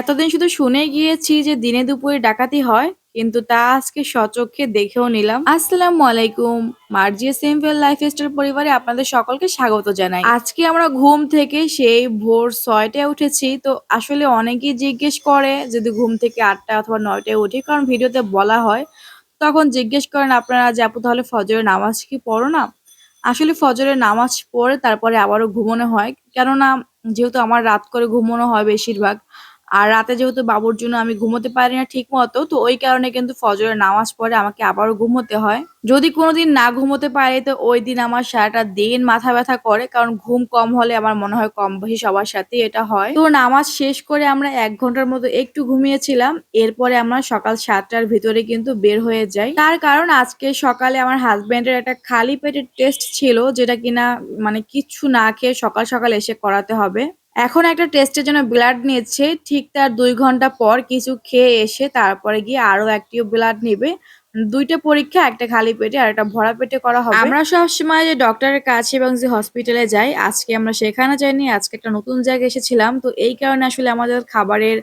এতদিন শুধু শুনে গিয়েছি যে দিনে দুপুরে ডাকাতি হয়, কিন্তু তা আজকে সচক্ষে দেখেও নিলাম। আসসালামু আলাইকুম, মার্জিয়া সিম্পল লাইফস্টাইল পরিবারে আপনাদের সকলকে স্বাগত জানাই। আজকে আমরা ঘুম থেকে সেই ভোর ছয়টায় উঠেছি, তো আসলে অনেকেই জিজ্ঞেস করে যদি ঘুম থেকে আটটা অথবা নয়টায় উঠি, কারণ ভিডিওতে বলা হয়, তখন জিজ্ঞেস করেন আপনারা যে, আপু, তাহলে ফজরের নামাজ কি পড়ো না? আসলে ফজরের নামাজ পড়ে তারপরে আবারও ঘুমানো হয়, কেননা যেহেতু আমার রাত করে ঘুমানো হয় বেশিরভাগ আর রাতে যেহেতু বাবুর জন্য আমি ঘুমোতে পারি না ঠিক মতো, তো ওই কারণে কিন্তু ফজরের নামাজ পড়ে আমাকে আবারও ঘুমোতে হয়। যদি কোনোদিন না ঘুমোতে পারি, তো ওই দিন আমার সারাটা দিন মাথা ব্যথা করে, কারণ ঘুম কম হলে আমার মনে হয় কম বেশি সবার সাথে এটা হয়। তো নামাজ শেষ করে আমরা এক ঘণ্টার মতো একটু ঘুমিয়েছিলাম, এরপরে আমরা সকাল সাতটার ভিতরে কিন্তু বের হয়ে যাই। তার কারণ আজকে সকালে আমার হাজবেন্ডের একটা খালি পেটের টেস্ট ছিল, যেটা কিনা মানে কিচ্ছু না খেয়ে সকাল সকাল এসে করাতে হবে। এখন একটা টেস্টের জন্য ব্লাড নিচ্ছে। ঠিক তার দুই ঘণ্টা পর কিছু খেয়ে এসে তারপরে গিয়ে আরও একটিও ব্লাড নিবে। দুইটা পরীক্ষা, একটা খালি পেটে আর একটা ভরা পেটে করা হবে। আমরা সবসময় যে ডক্টরের কাছে এবং যে হসপিটালে যাই, আজকে আমরা সেখানে যাইনি, আজকে একটা নতুন জায়গায় এসেছিলাম। তো এই কারণে আসলে আমাদের খাবারের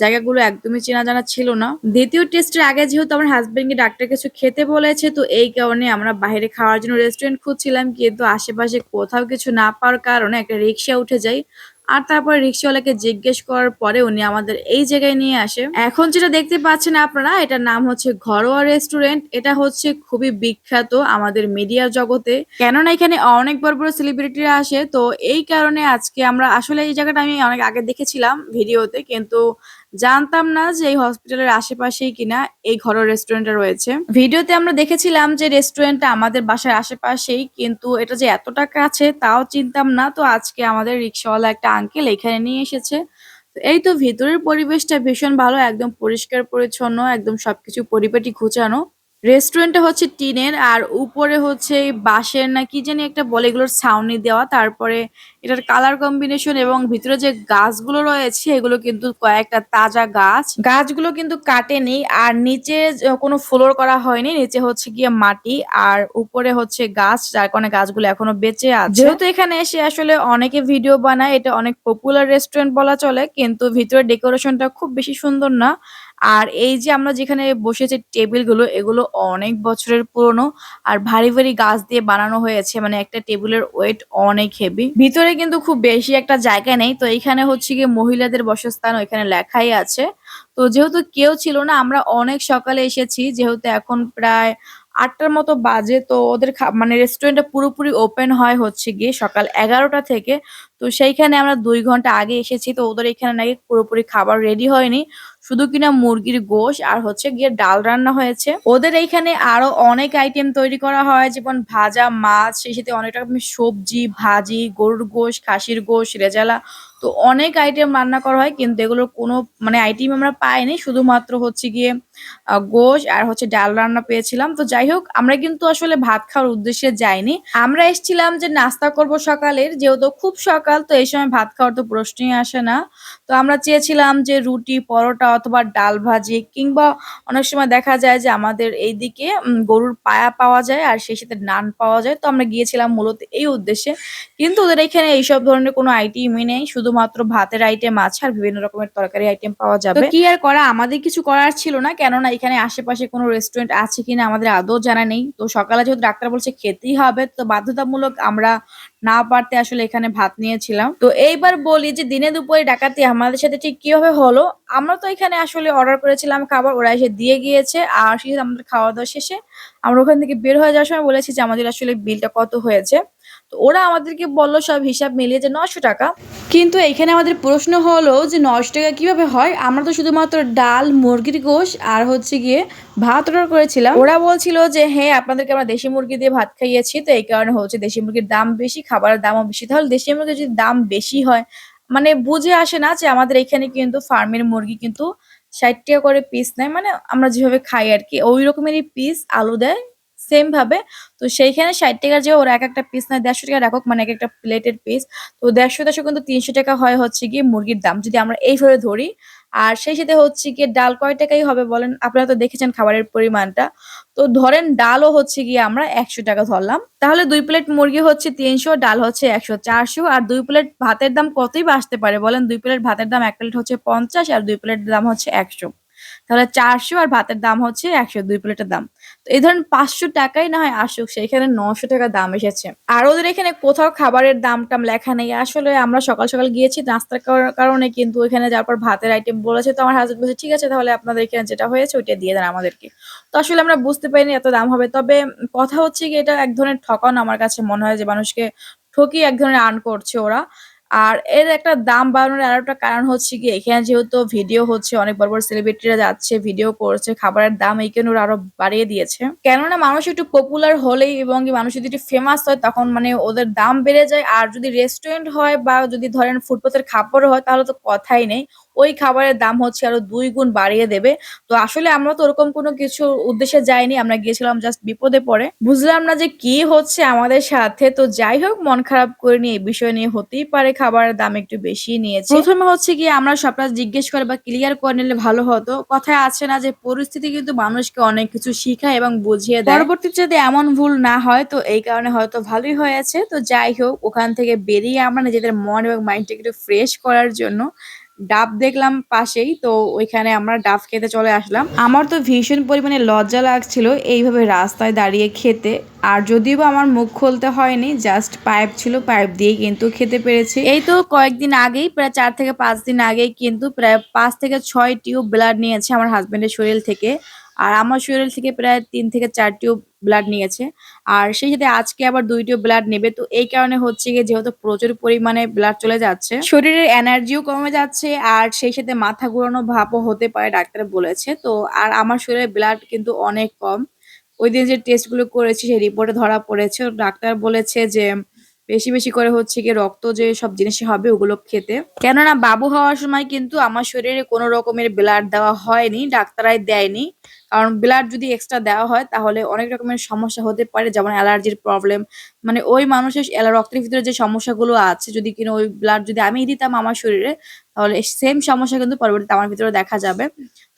জায়গাগুলো একদমই চেনা জানা ছিল না। দ্বিতীয় টেস্টের আগে যেহেতু আমার হাজবেন্ডকে ডাক্তার কিছু খেতে বলেছে, তো এই কারণে আমরা বাইরে খাওয়ার জন্য রেস্টুরেন্ট খুঁজছিলাম। কিন্তু আশেপাশে কোথাও কিছু না পাওয়ার কারণে একটা রিক্সা উঠে যাই আর তারপরে রিক্সাওয়ালাকে জিজ্ঞেস করার পরে উনি আমাদের এই জায়গায় নিয়ে আসে। এখন যেটা দেখতে পাচ্ছেন আপনারা, এটার নাম হচ্ছে ঘরোয়া রেস্টুরেন্ট। এটা হচ্ছে খুবই বিখ্যাত আমাদের মিডিয়া জগতে। কেননা এখানে অনেক বড় বড় সেলিব্রিটিরা আসে, তো এই কারণে আজকে আমরা, আসলে এই জায়গাটা আমি অনেক আগে দেখেছিলাম ভিডিওতে, কিন্তু জানতাম না যে এই হসপিটালের আশেপাশেই কিনা এই ঘরোয়া রেস্টুরেন্টটা রয়েছে। ভিডিওতে আমরা দেখেছিলাম যে রেস্টুরেন্টটা আমাদের বাসার আশেপাশেই, কিন্তু এটা যে এতটা কাছে তাও চিনতাম না। তো আজকে আমাদের রিক্সাওয়ালা একটা আঙ্কেল এখানে নিয়ে এসেছে। এই তো ভিতরের পরিবেশটা ভীষণ ভালো, একদম পরিষ্কার পরিচ্ছন্ন একদম সবকিছু পরিপাটি ঘুচানো। রেস্টুরেন্টটা হচ্ছে টিনের আর উপরে হচ্ছে বাঁশের না কি জানি একটা বলে এগুলোর ছাউনি দেওয়া। তারপরে এটার কালার কম্বিনেশন এবং ভিতরে যে গাছগুলো রয়েছে এগুলো কিন্তু কয়েকটা তাজা গাছ। গাছগুলো কিন্তু কাটেনি আর নিচে কোনো ফ্লোর করা হয়নি নিচে হচ্ছে গিয়ে মাটি আর উপরে হচ্ছে গাছ যার কারণে গাছগুলো এখনও বেঁচে আছে। যেহেতু এখানে এসে আসলে অনেকে ভিডিও বানায় এটা অনেক পপুলার রেস্টুরেন্ট বলা চলে কিন্তু ভিতরে ডেকোরেশনটা খুব বেশি সুন্দর না। আর এই যে আমরা যেখানে বসেছি টেবিলগুলো, এগুলো অনেক বছরের পুরনো আর ভারী ভারী গাছ দিয়ে বানানো হয়েছে। মানে একটা টেবিলের ওয়েট অনেক হেভি ভিতরে কিন্তু খুব বেশি একটা জায়গা নেই। তো এখানে হচ্ছে গিয়ে মহিলাদের বসস্থান ওইখানে লেখাই আছে। তো যেহেতু কেউ ছিল না, আমরা অনেক সকালে এসেছি। যেহেতু এখন প্রায় আটটার মতো বাজে, তো ওদের মানে রেস্টুরেন্টটা পুরোপুরি ওপেন হয় হচ্ছে গিয়ে সকাল এগারোটা থেকে। তো সেইখানে আমরা দুই ঘণ্টা আগে এসেছি, তো ওদের এখানে নাকি পুরোপুরি খাবার রেডি হয়নি। শুধু কিনা মুরগির গোশ আর হচ্ছে গিয়ে ডাল রান্না হয়েছে। ওদের এইখানে আরও অনেক আইটেম তৈরি করা হয়, যেমন ভাজা মাছ, সেই সাথে অনেক রকমের সবজি, ভাজি, গরুর গোশ, খাসির গোশ, রেজালা। তো অনেক আইটেম রান্না করা হয় কিন্তু এগুলোর কোনো মানে আইটেম আমরা পাইনি। শুধুমাত্র হচ্ছে গিয়ে গোশ আর হচ্ছে ডাল রান্না পেয়েছিলাম। তো যাই হোক আমরা কিন্তু আসলে ভাত খাওয়ার উদ্দেশ্যে যাইনি। আমরা এসেছিলাম যে নাস্তা করব সকালের যেহেতু খুব সকাল তো এই সময় ভাত খাওয়ার তো প্রশ্নই আসে না। তো আমরা চেয়েছিলাম যে রুটি পরোটা অথবা ডাল ভাজি কিংবা অনেক সময় দেখা যায় যে আমাদের এইদিকে উম, গরুর পায়া পাওয়া যায় আর সেই সাথে নান পাওয়া যায়। তো আমরা গিয়েছিলাম মূলত এই উদ্দেশ্যে। কিন্তু ওদের এখানে এইসব ধরনের কোনো আইটেমই নেই। শুধুমাত্র ভাতের আইটেম আছে আর বিভিন্ন রকমের তরকারি আইটেম পাওয়া যাবে। কি আর করা? আমাদের কিছু করার ছিল না কেননা এখানে আশেপাশে কোনো রেস্টুরেন্ট আছে কিনা আমাদের আদৌ জানা নেই। তো সকালে যেহেতু ডাক্তার বলছে খেতেই হবে তো বাধ্যতামূলক আমরা না পারতে আসলে এখানে ভাত নিয়েছিলাম। তো এইবার বলি যে দিনে দুপুরে ডাকাতি আমাদের সাথে ঠিক কীভাবে হলো আমরা তো এখানে আসলে অর্ডার করেছিলাম খাবার ওরা এসে দিয়ে গিয়েছে আর শেষে আমাদের খাওয়া দাওয়া শেষে আমরা ওখান থেকে বের হয়ে যাওয়ার সময় বলেছি যে আমাদের আসলে বিলটা কত হয়েছে। ওরা আমাদেরকে বলল সব হিসাব মিলিয়ে যে নশো টাকা। কিন্তু এখানে আমাদের প্রশ্ন হলো যে নশো টাকা কীভাবে হয়? আমরা তো শুধুমাত্র ডাল, মুরগির গোশ আর হচ্ছে গিয়ে ভাত অর্ডার করেছিলাম। ওরা বলছিল যে হ্যাঁ আপনাদেরকে আমরা দেশি মুরগি দিয়ে ভাত খাইয়েছি, তো এই কারণে হচ্ছে দেশি মুরগির দাম বেশি, খাবারের দামও বেশি। তাহলে দেশি মুরগির যদি দাম বেশি হয় মানে বুঝে আসে না যে আমাদের এখানে কিন্তু ফার্মের মুরগি কিন্তু ষাট টাকা করে পিস নেয়। মানে আমরা যেভাবে খাই আর কি, ওই রকমেরই পিস আলু দেয়। সেম ভাবে। তো সেইখানে ষাট টাকার যে ওরা এক একটা পিস নেয়, দেড়শো টাকা রাখুক মানে এক একটা প্লেটের পিস তো দেড়শো দেড়শো কিন্তু তিনশো টাকা হয় হচ্ছে গিয়ে মুরগির দাম। যদি আমরা এইভাবে ধরি, আর সেই সাথে হচ্ছে গিয়ে ডাল কয় টাকাই হবে বলেন? আপনারা তো দেখেছেন খাবারের পরিমাণটা। তো ধরেন ডালও হচ্ছে গিয়ে আমরা একশো টাকা ধরলাম। তাহলে দুই প্লেট মুরগি হচ্ছে তিনশো, ডাল হচ্ছে একশো, চারশো, আর দুই প্লেট ভাতের দাম কতই বা আসতে পারে বলেন? দুই প্লেট ভাতের দাম এক প্লেট হচ্ছে পঞ্চাশ, আর দুই প্লেটের দাম হচ্ছে একশো। তাহলে চারশো আর ভাতের দাম হচ্ছে একশো দুই প্লেটের দাম। তো এই ধরেন পাঁচশো টাকাই না হয় আসুক, সেখানে নশো টাকা দাম এসেছে। আর ওদের এখানে কোথাও খাবারের দাম টাম লেখা নেই। আসলে আমরা সকাল সকাল গিয়েছি, নাস্তার কার- কারণে কিন্তু ওইখানে যাওয়ার পর ভাতের আইটেম বলেছে। তো আমার হাজবেন্ড বলছে, ঠিক আছে, তাহলে আপনাদের এখানে যেটা হয়েছে, ওইটা দিয়ে দেন আমাদেরকে। তো আসলে আমরা বুঝতে পারিনি এত দাম হবে। তবে কথা হচ্ছে কি, এটা এক ধরনের ঠকান আমার কাছে মনে হয় যে মানুষকে ঠকিয়ে এক ধরনের আর্ন করছে ওরা। আর এর একটা দাম বাড়ানোর আরও একটা কারণ হচ্ছে কি, এখানে যেহেতু ভিডিও হচ্ছে, অনেক বড় বড় সেলিব্রিটিরা যাচ্ছে ভিডিও করছে, খাবারের দাম এই ওরা আরও বাড়িয়ে দিয়েছে। কেননা মানুষ একটু পপুলার হলেই এবং মানুষ যদি একটু ফেমাস হয়, তখন মানে ওদের দাম বেড়ে যায়। আর যদি রেস্টুরেন্ট হয় বা যদি ধরেন ফুটপাথের খাবার হয়, তাহলে তো কথাই নেই। ওই খাবারের দাম হচ্ছে আরও দুই গুণ বাড়িয়ে দেবে। তো আসলে আমরা তো ওরকম কোনো কিছু উদ্দেশ্যে যাইনি, আমরা গিয়েছিলাম জাস্ট বিপদে পড়ে। বুঝলাম না যে কি হচ্ছে আমাদের সাথে, তো যাই হোক, মন খারাপ করে নিয়ে এই বিষয় নিয়ে হতেই পারে, খাবারের দাম একটু বেশি নিয়েছে। প্রথমে হচ্ছে কি আমরা সবটা জিজ্ঞেস করে বা ক্লিয়ার করে নিলে ভালো হতো। কথায় আছে না যে পরিস্থিতি কিন্তু মানুষকে অনেক কিছু শিখায় এবং বুঝিয়ে দেয়। পরবর্তীতে যদি এমন ভুল না হয়, তো এই কারণে হয়তো ভালোই হয়েছে। তো যাই হোক, ওখান থেকে বেরিয়ে আমরা নিজেদের মন এবং মাইন্ডটাকে একটু ফ্রেশ করার জন্য ডাব দেখলাম পাশেই, তো ওইখানে আমরা ডাব খেতে চলে আসলাম। আমার তো ভীষণ পরিমাণে লজ্জা লাগছিল এইভাবে রাস্তায় দাঁড়িয়ে খেতে। আর যদিও আমার মুখ খুলতে হয়নি, জাস্ট পাইপ ছিল, পাইপ দিয়ে কিন্তু খেতে পেরেছি। এই তো কয়েকদিন আগেই, প্রায় চার থেকে পাঁচ দিন আগেই কিন্তু প্রায় পাঁচ থেকে ছয় টিউব ব্লাড নিয়েছে আমার হাজব্যান্ডের শরীর থেকে। আর আমার শরীর থেকে প্রায় তিন থেকে চার টিউব ব্লাড নিয়েছে। আর সেই সাথে আজকে আবার দুই টিউব ব্লাড নেবে। তো এই কারণে হচ্ছে গিয়ে যেহেতু প্রচুর পরিমাণে ব্লাড চলে যাচ্ছে, শরীরের এনার্জিও কমে যাচ্ছে আর সেই সাথে মাথা ঘুরানো ভাবও হতে পারে, ডাক্তার বলেছে। তো আর আমার শরীরে ব্লাড কিন্তু অনেক কম। ওই দিন যে টেস্টগুলো করেছি, সেই রিপোর্টে ধরা পড়েছে। ডাক্তার বলেছে যে বেশি বেশি করে হচ্ছে গিয়ে রক্ত যে সব জিনিস হবে ওগুলো খেতে। কেননা বাবু হওয়ার সময় কিন্তু আমার শরীরে কোনো রকমের ব্লাড দেওয়া হয়নি, ডাক্তারাই দেয়নি। কারণ ব্লাড যদি এক্সট্রা দেওয়া হয়, তাহলে অনেক রকমের সমস্যা হতে পারে, যেমন অ্যালার্জির প্রবলেম মানে ওই মানুষের রক্তের ভিতরে যে সমস্যাগুলো আছে, যদি কিনা ওই ব্লাড যদি আমি দিতাম আমার শরীরে, তাহলে সেম সমস্যা কিন্তু পরবর্তীতে আমার ভিতরে দেখা যাবে।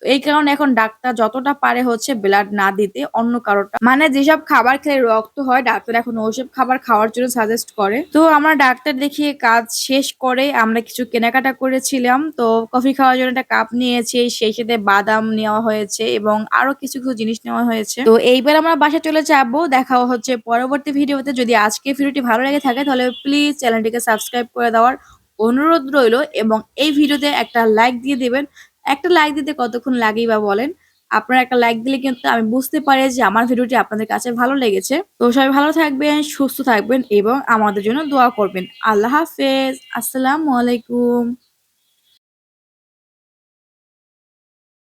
তো এই কারণে এখন ডাক্তার যতটা পারে হচ্ছে ব্লাড না দিতে, অন্য কারোটা মানে যেসব খাবার খেলে রক্ত হয়, ডাক্তার এখন ওইসব খাবার খাওয়ার জন্য সাজেস্ট করে। তো আমরা ডাক্তার দেখিয়ে কাজ শেষ করে আমরা কিছু কেনাকাটা করেছিলাম। তো কফি খাওয়ার জন্য একটা কাপ নিয়েছি, সেই সাথে বাদাম নেওয়া হয়েছে এবং আরও কিছু কিছু জিনিস নেওয়া হয়েছে। তো এইবার আমরা বাসা চলে যাব। দেখা হচ্ছে পরবর্তী ভিডিওতে। যদি আজকে ভিডিওটি ভালো লেগে থাকে, তাহলে প্লিজ চ্যানেলটিকে সাবস্ক্রাইব করে দেওয়ার অনুরোধ রইল এবং এই ভিডিওতে একটা লাইক দিয়ে দেবেন। একটা লাইক দিতে কতক্ষণ লাগেই বা বলেন। আপনারা একটা লাইক দিলে কিন্তু আমি বুঝতে পারি যে আমার ভিডিওটি আপনাদের কাছে ভালো লেগেছে। তো সবাই ভালো থাকবেন, সুস্থ থাকবেন এবং আমাদের জন্য দোয়া করবেন। আল্লাহ হাফেজ। আসসালামু আলাইকুম।